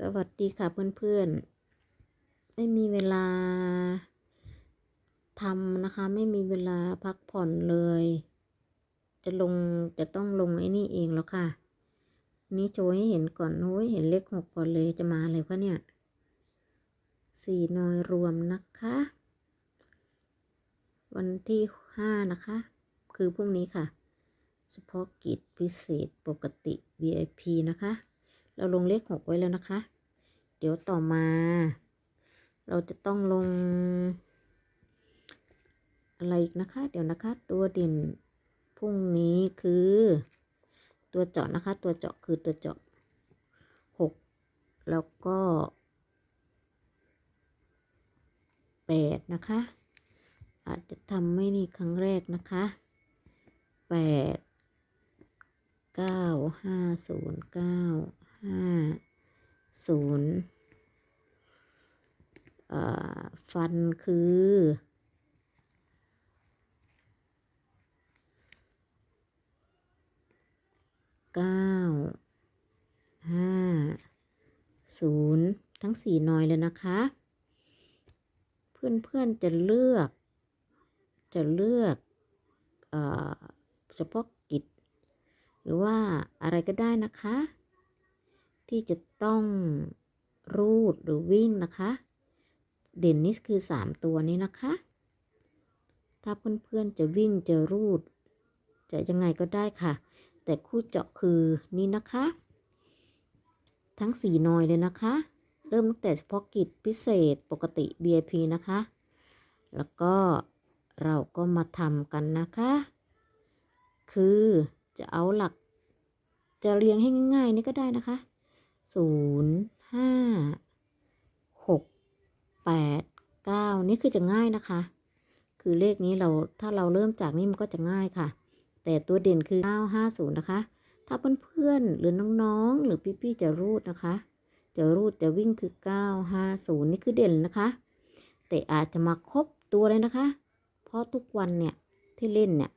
สวัสดีค่ะเพื่อนๆ ไม่มีเวลาทำนะคะ ไม่มีเวลาพักผ่อนเลย จะลงจะต้องลงไอ้นี่เองแล้วค่ะ นี่โชว์ให้เห็นก่อนโอ้ยเห็นเลขหกก่อนเลยจะมาอะไรคะเนี่ยสี่นอยรวมนะคะ วันที่ห้านะคะ คือพรุ่งนี้ค่ะ เฉพาะกิจพิเศษปกติ VIP นะคะ เราลงเลขหกไว้แล้วนะคะ เดี๋ยวต่อมา เราจะต้องลง อะไรอีกนะคะ เดี๋ยวนะคะ ตัวเด่นพรุ่งนี้คือ ตัวเจาะนะคะ ตัวเจาะคือตัวเจาะหกแล้วก็แปดนะคะ อาจจะทำไม่นี่ครั้งแรกนะคะแปดเก้าห้าศูนย์เก้า ห้าศูนย์ฟันคือเก้าห้าศูนย์ทั้งสี่หน่อยเลยนะคะ เพื่อนๆจะเลือก จะเลือกเออเฉพาะกิจ หรือว่าอะไรก็ได้นะคะ ที่จะต้องรูดหรือวิ่งนะคะ เด่นนี่คือ 3 ตัวนี้นะคะ ถ้าเพื่อนๆจะวิ่งจะรูด จะยังไงก็ได้ค่ะ แต่คู่เจาะคือนี่นะคะ ทั้ง4นอยเลยนะคะ เริ่มตั้งแต่เฉพาะกิจพิเศษปกติ BIP นะคะ แล้วก็เราก็มาทำกันนะคะ คือจะเอาหลักจะเรียงให้ง่ายๆนี่ก็ได้นะคะ ศูนย์ห้าหกแปดเก้านี่คือจะง่ายนะคะ คือเลขนี้เราถ้าเราเริ่มจากนี่มันก็จะง่ายค่ะ แต่ตัวเด่นคือ 950 นะคะ ถ้าเพื่อนๆหรือน้องๆ หรือพี่ๆจะรูดนะคะ จะรูดจะวิ่งคือ 950 นี่คือเด่นนะคะ แต่อาจจะมาครบตัวเลยนะคะ เพราะทุกวันเนี่ยที่เล่นเนี่ย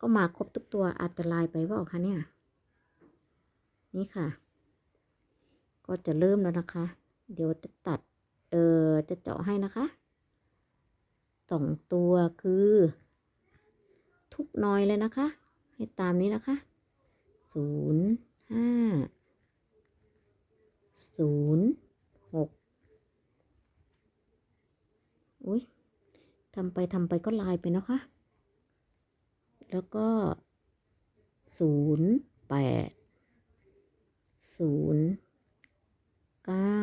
ก็มาครบทุกตัวอาจจะลายไปว่าคะเนี่ย นี่ค่ะ ก็จะเริ่มแล้วนะคะ เดี๋ยวจะตัด เออจะเจาะให้นะคะสองตัวคือ ทุกน้อยเลยนะคะ ให้ตามนี้นะคะศูนย์ห้าศูนย์หกอุ้ยทำไปทำไปก็ลายไปนะคะ แล้วก็ศูนย์แปดศูนย์ เก้า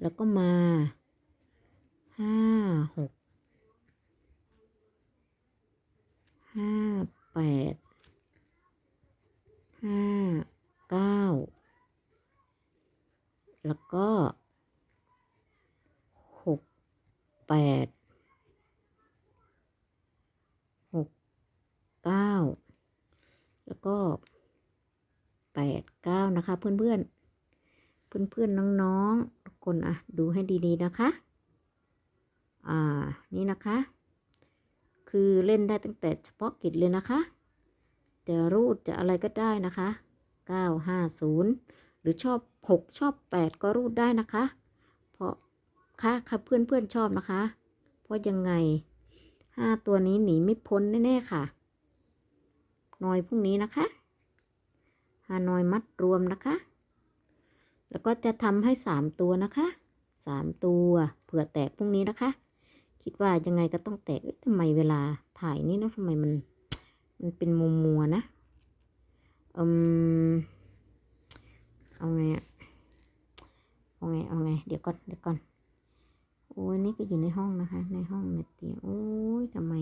แล้วก็มาห้าหกห้าแปดห้าเก้าแล้วก็หกแปดหกเก้าแล้วก็แปดเก้านะคะเพื่อนเพื่อน เพื่อนเพื่อนน้องๆทุกคนอะดูให้ดีๆนะคะ อ่านี่นะคะ คือเล่นได้ตั้งแต่เฉพาะกิจเลยนะคะ จะรูดจะอะไรก็ได้นะคะ 950 หรือชอบ 6 ชอบ 8 ก็รูดได้นะคะ เพราะค่ะค่ะเพื่อนเพื่อนชอบนะคะ เพราะยังไง 5 ตัวนี้หนีไม่พ้นแน่ๆค่ะนอยพรุ่งนี้นะคะฮานอยมัดรวมนะคะ แล้วก็จะทำให้3ตัวนะคะ3ตัวเผื่อแตกพรุ่งนี้นะคะ คิดว่ายังไงก็ต้องแตกทำไมเวลาถ่ายนี่นะทำไมมัน มันเป็นมัวมัวนะอืมเอาไงอะเอาไงเอาไง เดี๋ยวก่อนเดี๋ยวก่อนโอ้ยนี่ก็อยู่ในห้องนะคะ ในห้องในเตียงโอ้ยทำไม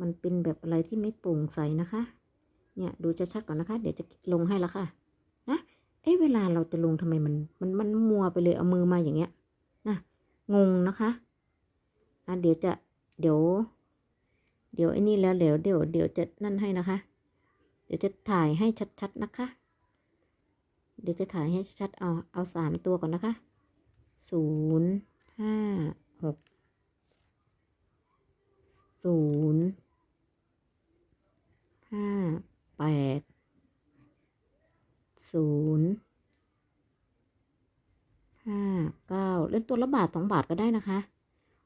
มันเป็นแบบอะไรที่ไม่โปร่งใสนะคะ เนี่ยดูจะชัดก่อนนะคะ เดี๋ยวจะลงให้ละค่ะ เอ๊ะเวลาเราจะลงทำไมมันมันมันมัวไปเลยเอามือมาอย่างเงี้ยนะงงนะคะอะเดี๋ยวจะเดี๋ยว เดี๋ยวไอ้นี่แล้วเดี๋ยวเดี๋ยวเดี๋ยวจะนั่นให้นะคะ เดี๋ยวจะถ่ายให้ชัดๆนะคะ เดี๋ยวจะถ่ายให้ชัดเอาเอาสามตัวก่อนนะคะศูนย์ห้าหกศูนย์ห้าแปด ศูนย์ห้าเก้าเล่นตัวละบาทสองบาทก็ได้นะคะ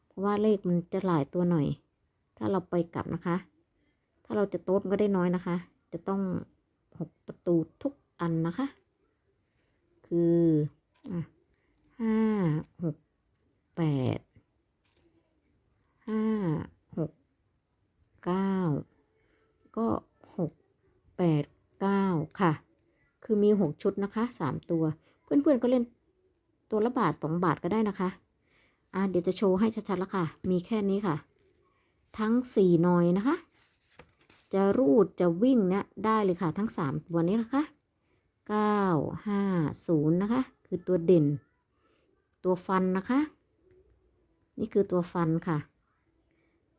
เพราะว่าเลขมันจะหลายตัวหน่อย ถ้าเราไปกลับนะคะ ถ้าเราจะโต๊ดก็ได้น้อยนะคะ จะต้องหกประตูทุกอันนะคะ คือห้าหกแปดห้าหกเก้าก็หกแปดเก้าค่ะ คือมีหกชุดนะคะสามตัว เพื่อนๆก็เล่นตัวละบาทสองบาทก็ได้นะคะอะเดี๋ยวจะโชว์ให้ชัดๆแล้วค่ะ มีแค่นี้ค่ะ ทั้งสี่หนอยนะคะ จะรูดจะวิ่งเนี่ยได้เลยค่ะ ทั้งสามตัวนี้นะคะเก้าห้าศูนย์นะคะ คือตัวเด่น ตัวฟันนะคะ นี่คือตัวฟันค่ะ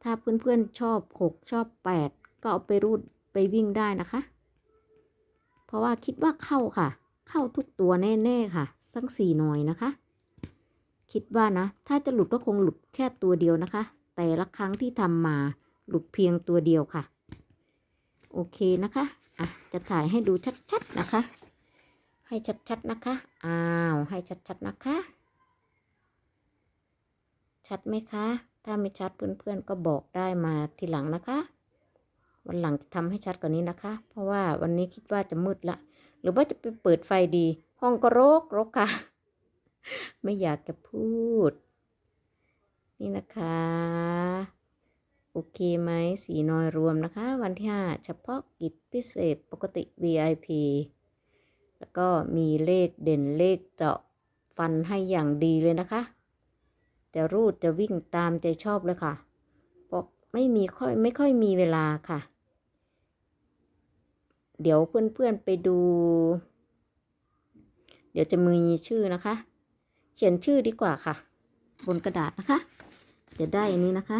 ถ้าเพื่อนๆชอบหกชอบแปดก็เอาไปรูดไปวิ่งได้นะคะ เพราะว่าคิดว่าเข้าค่ะ เข้าทุกตัวแน่ๆค่ะทั้งสี่หน่อยนะคะ คิดว่านะ ถ้าจะหลุดก็คงหลุดแค่ตัวเดียวนะคะ แต่ละครั้งที่ทำมาหลุดเพียงตัวเดียวค่ะ โอเคนะคะอะจะถ่ายให้ดูชัดๆนะคะ ให้ชัดๆนะคะ อ้าว ให้ชัดๆนะคะ ชัดไหมคะ ถ้าไม่ชัดเพื่อนๆก็บอกได้มาทีหลังนะคะ วันหลังจะทำให้ชัดกว่านี้นะคะ เพราะว่าวันนี้คิดว่าจะมืดละ หรือว่าจะไปเปิดไฟดี ห้องก็รกรกค่ะ ไม่อยากจะพูด นี่นะคะ โอเคไหมสีนอยรวมนะคะ วันที่5เฉพาะกิจพิเศษปกติ VIP แล้วก็มีเลขเด่นเลขเจาะฟันให้อย่างดีเลยนะคะ จะรูดจะวิ่งตามใจชอบเลยค่ะ ไม่มีค่อยไม่ค่อยมีเวลาค่ะ เดี๋ยวเพื่อนๆไปดู เดี๋ยวจะมีชื่อนะคะ เขียนชื่อดีกว่าค่ะ บนกระดาษนะคะ จะได้อันนี้นะคะ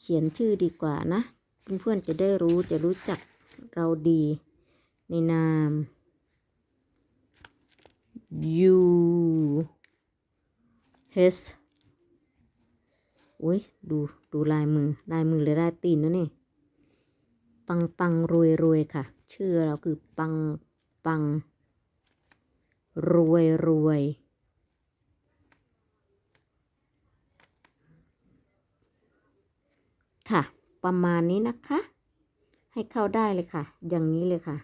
เขียนชื่อดีกว่านะ เพื่อนๆจะได้รู้จะรู้จักเราดีในนาม U H อุ้ยดูดูลายมือลายมือเลยลายตีนนะนี่ปังปังรวยรวยค่ะ ชื่อเราคือปังปัง รวยรวยค่ะ ประมาณนี้นะคะ ให้เข้าได้เลยค่ะ อย่างนี้เลยค่ะ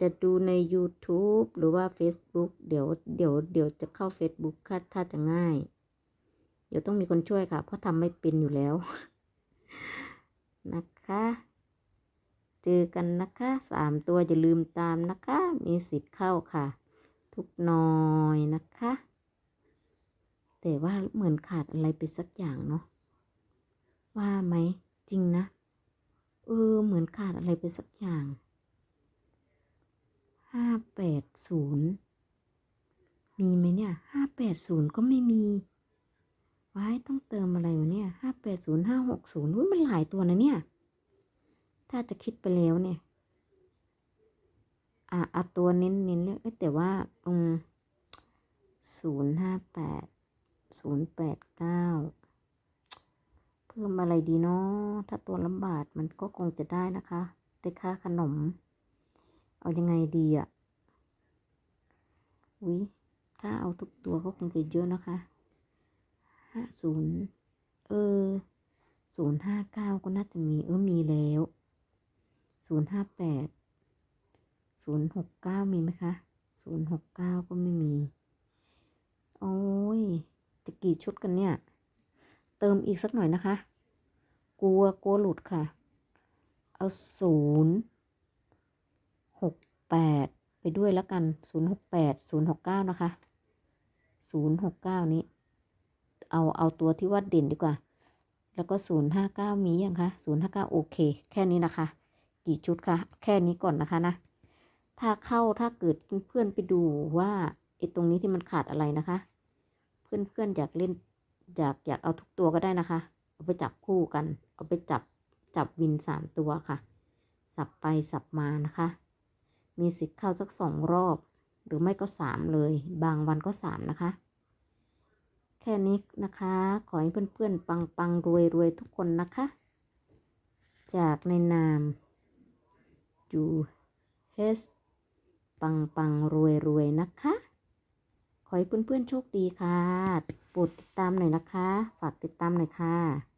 จะดูใน YouTube หรือว่า Facebook เดี๋ยวเดี๋ยวเดี๋ยวจะเข้า Facebook ค่ะถ้าจะง่าย เดี๋ยวต้องมีคนช่วยค่ะ เพราะทำไม่เป็นอยู่แล้ว นะคะ เจอกันนะคะสามตัวอย่าลืมตามนะคะ มีสิทธิ์เข้าค่ะ ทุกน้อยนะคะ แต่ว่าเหมือนขาดอะไรไปสักอย่างเนาะว่าไหมจริงนะเออเหมือนขาดอะไรไปสักอย่างห้าแปดศูนย์มีไหมเนี่ยห้าแปดศูนย์ก็ไม่มี ว้ายต้องเติมอะไรวะเนี่ยห้าแปดศูนย์ห้าหกศูนย์มันหลายตัวนะเนี่ย ถ้าจะคิดไปแล้วเนี่ย อะเอาตัวเน้นเน้นเลยแต่ว่าอืมศูนย์ห้าแปดศูนย์แปดเก้าเพิ่มอะไรดีเนาะถ้าตัวลำบากมันก็คงจะได้นะคะได้ค่าขนม เอายังไงดีอะวิถ้าเอาทุกตัวก็คงจะเยอะนะคะ ห้าศูนย์เออศูนย์ห้าเก้าก็น่าจะมีเออมีแล้วศูนย์ห้าแปดศูนย์หกเก้ามีไหมคะศูนย์หกเก้าก็ไม่มี โอ้ย จะกี่ชุดกันเนี่ย เติมอีกสักหน่อยนะคะ กลัวกลัวหลุดค่ะ เอาศูนย์หกแปดไปด้วยแล้วกันศูนย์หกแปดศูนย์หกเก้านะคะศูนย์หกเก้านี้ เอาเอาตัวที่ว่าเด่นดีกว่า แล้วก็ศูนย์ห้าเก้ามียังคะศูนย์ห้าเก้าโอเค แค่นี้นะคะ กี่ชุดคะ แค่นี้ก่อนนะคะนะ ถ้าเข้าถ้าเกิดเพื่อนไปดูว่าไอ้ตรงนี้ที่มันขาดอะไรนะคะ เพื่อนๆอยากเล่นอยากอยากเอาทุกตัวก็ได้นะคะ เอาไปจับคู่กัน เอาไปจับจับวินสามตัวค่ะ สับไปสับมานะคะ มีสิทธิ์เข้าสักสองรอบ หรือไม่ก็สามเลย บางวันก็สามนะคะ แค่นี้นะคะ ขอให้เพื่อนๆ ปังปังรวยรวยทุกคนนะคะ จากในนามจูเฮสปังปังรวยรวยนะคะ ขอให้เพื่อนๆ โชคดีค่ะ โปรดติดตามหน่อยนะคะ ฝากติดตามหน่อยค่ะ